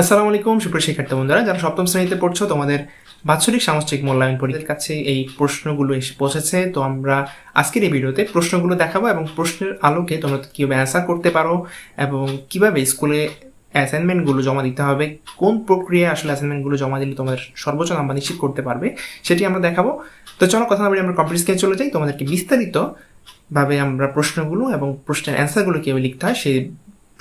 আসসালামু আলাইকুম, সুপ্রিয় শিক্ষার্থী বন্ধুরা, যারা সপ্তম শ্রেণীতে পড়ছো, তোমাদের বাৎসরিক সামষ্টিক মূল্যায়ন পরীক্ষার কাছে এই প্রশ্নগুলো এসে পৌঁছেছে। তো আমরা আজকের এই ভিডিওতে প্রশ্নগুলো দেখাবো এবং প্রশ্নের আলোকে তোমরা কীভাবে অ্যান্সার করতে পারো এবং কীভাবে স্কুলে অ্যাসাইনমেন্টগুলো জমা দিতে হবে, কোন প্রক্রিয়ায় আসলে অ্যাসাইনমেন্টগুলো জমা দিলে তোমাদের সর্বোচ্চ নাম্বার নিশ্চিত করতে পারবে, সেটি আমরা দেখাবো। তো চলো, কথা না বলে আমরা কম্পিউটার স্ক্রিনে চলে যাই। তোমাদেরকে বিস্তারিত ভাবে আমরা প্রশ্নগুলো এবং প্রশ্নের অ্যান্সারগুলো কীভাবে লিখতে হয় সেই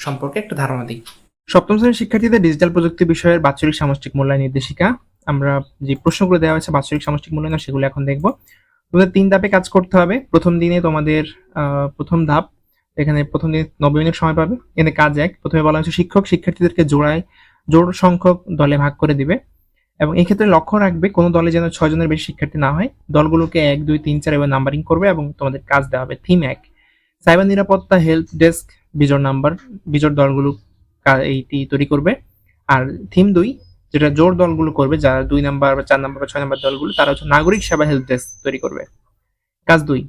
সম্পর্কে একটা ধারণা দিই। সপ্তম শ্রেণির শিক্ষার্থীদের ডিজিটাল প্রযুক্তি বিষয়ের বাৎসরিক সামষ্টিক মূল্যায়ন নির্দেশিকা। আমরা যে প্রশ্নগুলো দেওয়া হয়েছে বাৎসরিক সামষ্টিক মূল্যায়ন, সেগুলো এখন দেখব। তোমাদের তিন ধাপে কাজ করতে হবে। প্রথম দিনে তোমাদের প্রথম ধাপ, এখানে প্রথম দিনে নব্বই মিনিট সময় পাবে। এখানে কাজ এক। প্রথমে বলা হয়েছে শিক্ষক শিক্ষার্থীদেরকে জোড়ায়, জোর সংখ্যক দলে ভাগ করে দিবে। এবং এই ক্ষেত্রে লক্ষ্য রাখবে কোনো দলে যেন ছয় জনের বেশি শিক্ষার্থী না হয়। দলগুলোকে এক, দুই, তিন, চার এবার নাম্বারিং করবে এবং তোমাদের কাজ দেওয়া হবে। থিম এক সাইবার নিরাপত্তা হেলথ ডেস্ক বিজোড় নাম্বার বিজোড় দলগুলো এইটি তৈরি করবে। আর থিম দুই, যেটা জোর দলগুলো করবে যারা দুই নাম্বার বা চার নাম্বার বা ছয় নাম্বার দলগুলো, তারা হচ্ছে নাগরিক সেবা হেল্প ডেস্ক তৈরি করবে। কাজ দুই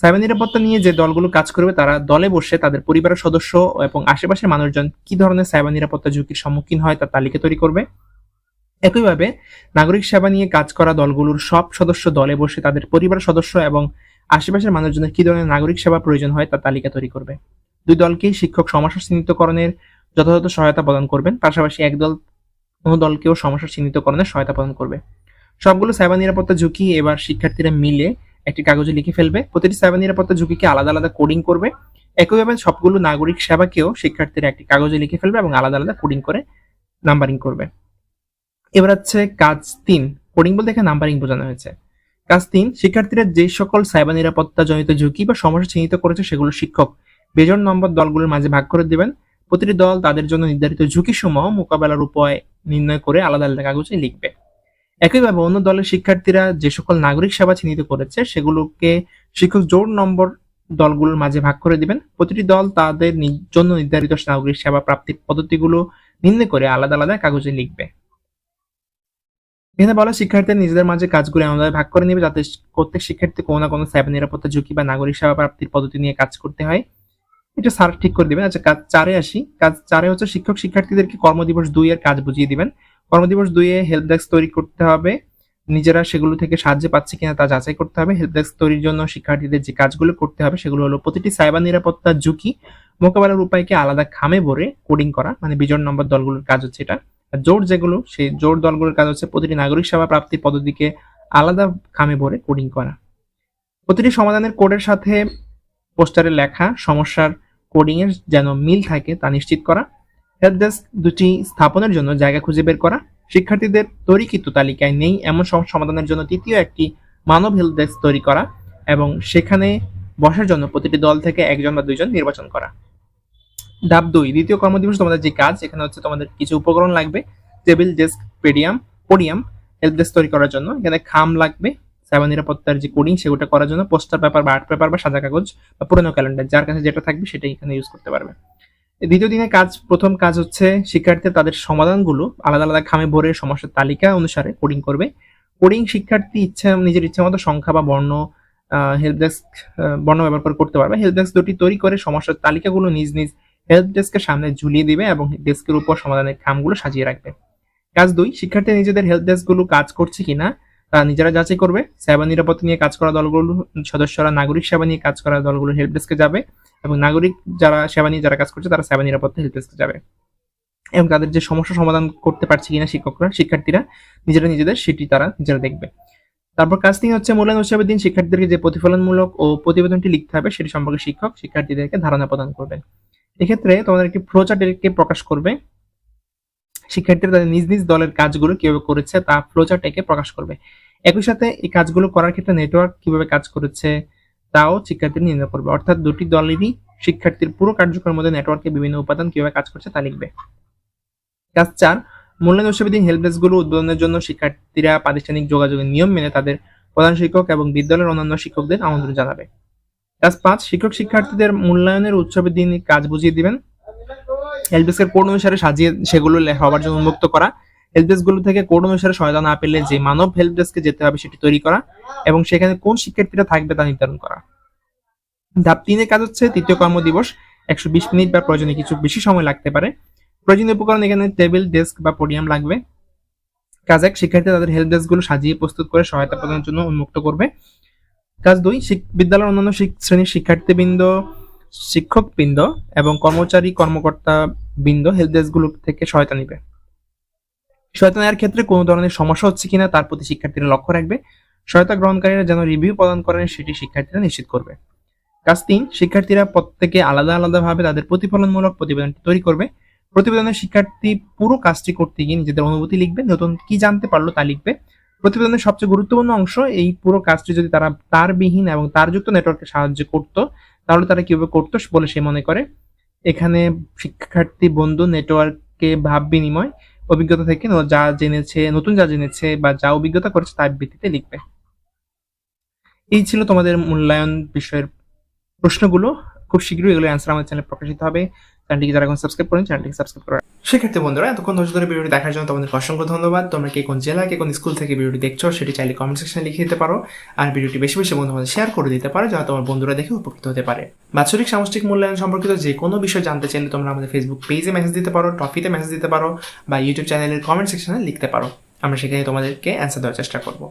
সাইবার নিরাপত্তা নিয়ে যে দলগুলো কাজ করবে, তারা দলে বসে তাদের পরিবারের সদস্য এবং আশেপাশের মানুষজন কি ধরনের সাইবার নিরাপত্তা ঝুঁকির সম্মুখীন হয় তার তালিকা তৈরি করবে। একইভাবে, নাগরিক সেবা নিয়ে কাজ করা দলগুলোর সব সদস্য দলে বসে তাদের পরিবারের সদস্য এবং আশেপাশের মানুষজনের কি ধরনের নাগরিক সেবা প্রয়োজন হয় তার তালিকা তৈরি করবে। দুই দলকেই শিক্ষক সমস্যা চিহ্নিতকরণের যথাযথ সহায়তা প্রদান করবেন। পাশাপাশি একদল কোনো দলকেও সমস্যা চিহ্নিতকরণে সহায়তা প্রদান করবে। সবগুলো সাইবার নিরাপত্তা ঝুঁকি এবার শিক্ষার্থীরা মিলে একটি কাগজে লিখে ফেলবে। প্রতিটি সাইবার নিরাপত্তা ঝুঁকিকে আলাদা আলাদা কোডিং করবে। একইভাবে সবগুলো নাগরিক সেবাকেও শিক্ষার্থীরা একটি কাগজে লিখে ফেলবে এবং আলাদা আলাদা কোডিং করে নাম্বারিং করবে। এবার হচ্ছে কাজ তিন। কোডিং বলতে এখানে নাম্বারিং বোঝানো হয়েছে। কাজ তিন, শিক্ষার্থীরা যে সকল সাইবার নিরাপত্তা জনিত ঝুঁকি বা সমস্যা চিহ্নিত করেছে সেগুলো শিক্ষক, বেজন নম্বর দলগুলোর মাঝে ভাগ করে দেবেন। প্রতিটি দল তাদের জন্য নির্ধারিত ঝুঁকি সমূহ মোকাবেলার উপায় নির্ণয় করে আলাদা আলাদা কাগজে লিখবে। একইভাবে অন্য দলের শিক্ষার্থীরা যে সকল নাগরিক সেবা চিহ্নিত করেছে, সেগুলোকে শিক্ষক জোর নম্বর দলগুলোর মাঝে ভাগ করে দিবেন। প্রতিটি দল তাদের জন্য নির্ধারিত নাগরিক সেবা প্রাপ্তির পদ্ধতিগুলো নির্ণয় করে আলাদা আলাদা কাগজে লিখবে। এখানে বলা শিক্ষার্থীরা নিজেদের মাঝে কাজগুলো এমনভাবে ভাগ করে নেবে যাতে প্রত্যেক শিক্ষার্থী কোনো না কোনো সাইবার নিরাপত্তা ঝুঁকি বা নাগরিক সেবা প্রাপ্তির পদ্ধতি নিয়ে কাজ করতে হয়। এটা স্যার ঠিক করে দিবেন। আচ্ছা কাজ চারে আসি। কাজ চারে হচ্ছে শিক্ষক শিক্ষার্থীদেরকে কর্মদিবস দুই এর কাজ বুঝিয়ে দিবেন। কর্মদিবস দুইয়ে হেল্প ডেস্ক তৈরি করতে হবে। নিজেরা সেগুলো থেকে সাহায্য পাচ্ছে কিনা তা যাচাই করতে হবে। হেল্প ডেস্ক তৈরির জন্য শিক্ষার্থীদের যে কাজগুলো করতে হবে সেগুলো হলো প্রতিটি সাইবার নিরাপত্তা ঝুঁকি, মোকাবেলার উপায়কে আলাদা খামে ভরে কোডিং করা মানে বিজোড় নম্বর দলগুলোর কাজ হচ্ছে এটা, আর জোর যেগুলো, সেই জোর দলগুলোর কাজ হচ্ছে প্রতিটি নাগরিক সেবা প্রাপ্তির পদ্ধতিকে আলাদা খামে ভরে কোডিং করা। প্রতিটি সমাধানের কোডের সাথে পোস্টারে লেখা, সমস্যার কোডিং এর যেন মিল থাকে তা নিশ্চিত করা হেল্প ডেস্ক দুটি স্থাপনের জন্য জায়গা খুঁজে বের করা, শিক্ষার্থীদের তৈরিকৃত তালিকায় নেই এমন সমাধানের জন্য তৃতীয় একটি মানব হেল্প ডেস্ক তৈরি করা এবং সেখানে বসার জন্য প্রতিটি দল থেকে একজন বা দুইজন নির্বাচন করা। ধাপ দুই, দ্বিতীয় কর্মদিবস তোমাদের যে কাজ, এখানে হচ্ছে তোমাদের কিছু উপকরণ লাগবে table desk podium podium help desk তৈরি করার জন্য। এখানে খাম লাগবে সাইবার নিরাপত্তার যে কোডিং সেগুলো করার জন্য পোস্টার পেপার বা আর্ট পেপার বা সাদা কাগজ বা পুরোনো ক্যালেন্ডার যার কাছে যেটা থাকবে সেটাই এখানে ইউজ করতে পারবে। দ্বিতীয় দিনে কাজ, প্রথম কাজ হচ্ছে শিক্ষার্থীরা তাদের সমাধানগুলো আলাদা আলাদা খামে ভরে সমস্যার তালিকা অনুসারে কোডিং করবে। কোডিং শিক্ষার্থী ইচ্ছা, নিজের ইচ্ছা মতো সংখ্যা বা বর্ণ হেল্প ডেস্ক বর্ণ ব্যবহার করে করতে পারবে। হেল্প ডেস্ক দুটি তৈরি করে সমস্যার তালিকাগুলো নিজ নিজ হেল্প ডেস্কের সামনে ঝুলিয়ে দিবে এবং ডেস্কের উপর সমাধানের খামগুলো সাজিয়ে রাখবে। কাজ দুই, শিক্ষার্থী নিজেদের হেল্প ডেস্কগুলো কাজ করছে কিনা তা নিজেরা যাচাই করবে। সাইবার নিরাপত্তা নিয়ে কাজ করা দলগুলো, সদস্যরা নাগরিক সেবা নিয়ে কাজ করা দলগুলো হেল্প ডেস্কে যাবে এবং নাগরিক যারা সেবা নিয়ে যারা কাজ করছে তারা সেবা নিরাপত্তা হেল্প ডেস্কে যাবে। এবং তাদের যে সমস্যা সমাধান করতে পারছে কিনা শিক্ষকরা, শিক্ষার্থীরা, নিজেরা নিজেদের সেটি তারা নিজেরা দেখবে। তারপর তিন হচ্ছে মূল্যায়ন উৎসবের দিন, শিক্ষার্থীদেরকে যে প্রতিফলনমূলক ও প্রতিবেদনটি লিখতে হবে সেটি সম্পর্কে শিক্ষক শিক্ষার্থীদেরকে ধারণা প্রদান করবেন এক্ষেত্রে তোমাদের একটি ফ্লোচার্টকে প্রকাশ করবে। শিক্ষার্থীরা তাদের নিজ নিজ দলের কাজগুলো কীভাবে করেছে তা ফ্লোচার্ট এঁকে প্রকাশ করবে। একই সাথে এই কাজগুলো করার ক্ষেত্রে নেটওয়ার্ক কীভাবে কাজ করেছে তাও শিক্ষার্থী নির্ণয় করবে। অর্থাৎ দুটি দলেরই শিক্ষার্থীর পুরো কার্যক্রমের মধ্যে নেটওয়ার্কের বিভিন্ন উপাদান কীভাবে কাজ করছে তা লিখবে। কাজ চার, মূল্যায়ন উৎসবের হেল্প ডেস্কগুলো উদ্বোধনের জন্য শিক্ষার্থীরা প্রাতিষ্ঠানিক যোগাযোগের নিয়ম মেনে তাদের প্রধান শিক্ষক এবং বিদ্যালয়ের অন্যান্য শিক্ষকদের আমন্ত্রণ জানাবে। কাজ পাঁচ শিক্ষক শিক্ষার্থীদের মূল্যায়নের উৎসবের দিন কাজ বুঝিয়ে দিবেন। হেল্প ডেস্কের কোড অনুসারে সাজিয়ে সেগুলো সবার জন্য উন্মুক্ত করা। হেল্পগুলো থেকে কোড অনুসারে সহায়তা না পেলে যে মানব হেল্প ডেস্কে যেতে হবে সেটি তৈরি করা এবং সেখানে কোন শিক্ষার্থীরা থাকবে তা নির্ধারণ করা। ধাপ তিনের কাজ হচ্ছে তৃতীয় কর্মদিবস একশো বিশ মিনিট বা প্রয়োজনে কিছু বেশি সময় লাগতে পারে। প্রয়োজনীয় উপকরণ এখানে টেবিল ডেস্ক বা পোডিয়াম লাগবে। কাজ এক, শিক্ষার্থী তাদের হেল্প ডেস্কগুলো সাজিয়ে প্রস্তুত করে সহায়তা প্রদানের জন্য উন্মুক্ত করবে। কাজ দুই বিদ্যালয়ের অন্যান্য শ্রেণির শিক্ষার্থীবৃন্দ শিক্ষকবৃন্দ এবং কর্মচারী কর্মকর্তা বৃন্দ হেল্প ডেস্কগুলো থেকে সহায়তা নিবে। সহায়তা নেওয়ার ক্ষেত্রে কোনো ধরনের সমস্যা হচ্ছে কিনা তার প্রতি শিক্ষার্থীরা লক্ষ্য রাখবে। সহায়তা গ্রহণকারীরা যেন রিভিউ প্রদান করেন, সেটি শিক্ষার্থীরা নিশ্চিত করবে। কাজ তিন, শিক্ষার্থীরা প্রত্যেকে আলাদা আলাদাভাবে তাদের প্রতিফলনমূলক প্রতিবেদনটি তৈরি করবে। প্রতিবেদনের শিক্ষার্থী পুরো কাজটি করতে গিয়ে নিজেদের অনুভূতি লিখবে, নতুন কি জানতে পারল তা লিখবে। প্রতিবেদনের সবচেয়ে গুরুত্বপূর্ণ অংশ, এই পুরো কাজটি যদি তারা তারবিহীন এবং তারযুক্ত নেটওয়ার্কে সাহায্য করত তাহলে তারা কীভাবে করতো বলে সে মনে করে। এখানে শিক্ষার্থী, বন্ধু, নেটওয়ার্কে ভাব বিনিময়, অভিজ্ঞতা থেকে যা জেনেছে, নতুন যা জেনেছে বা যা অভিজ্ঞতা করেছে তার ভিত্তিতে লিখবে। এই ছিল তোমাদের মূল্যায়ন বিষয়ের প্রশ্নগুলো। খুব শীঘ্রই এগুলো অ্যান্সার আমাদের চ্যানেলে প্রকাশিত হবে। চ্যানেলটিকে যারা এখন সাবস্ক্রাইব করেন চ্যানেলটিকে সাবস্ক্রাইব করা শিক্ষার্থী বন্ধুরা, এতক্ষণ ধৈর্য ধরে ভিডিওটি দেখার জন্য তোমাদের অসংখ্য ধন্যবাদ। তোমরা কে কোন জেলা কে কোন স্কুল থেকে ভিডিওটি দেখছ, সেটি চাইলে কমেন্ট সেকশনে লিখে দিতে পারো। আর ভিডিওটি বেশি বেশি বন্ধু মধ্যে শেয়ার করে দিতে পারো, যাতে তোমার বন্ধুরা দেখে উপকৃত হতে পারে। বাৎসরিক সামষ্টিক মূল্যায়ন সম্পর্কিত যে কোনো বিষয় জানতে চাইলে তোমরা আমাদের ফেসবুক পেজে মেসেজ দিতে পারো টপিতে মেসেজ দিতে পারো, বা ইউটিউব চ্যানেলের কমেন্ট সেকশনে লিখতে পারো। আমরা সেখানে তোমাদেরকে অ্যান্সার দেওয়ার চেষ্টা করব।